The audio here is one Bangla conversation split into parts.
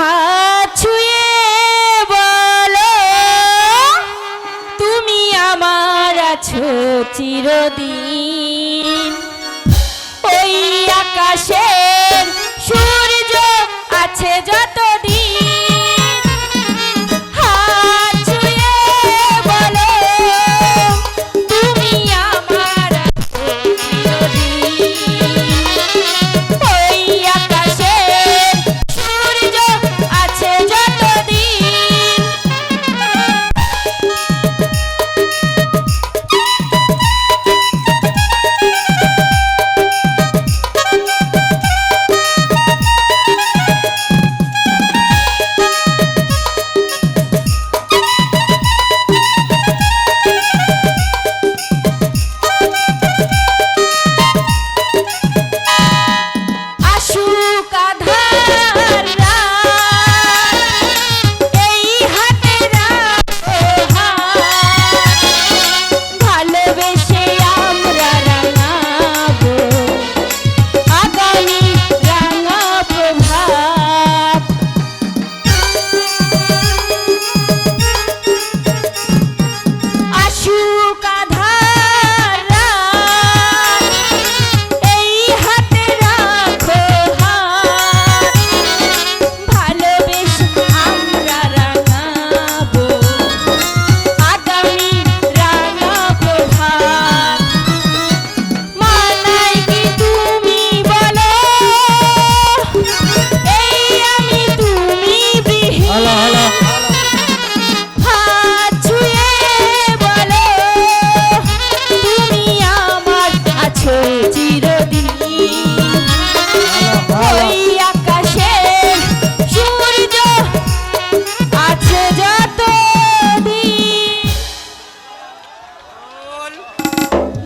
হাত ছুঁয়ে বলো তুমি আমার আছো চিরদিন। ওই আকাশের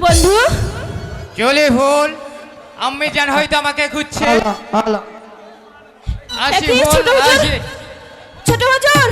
বন্ধু? চলে ভুল। আমি জান হয়তো আমাকে খুঁজছে। আল্লাহ ছোট হাজার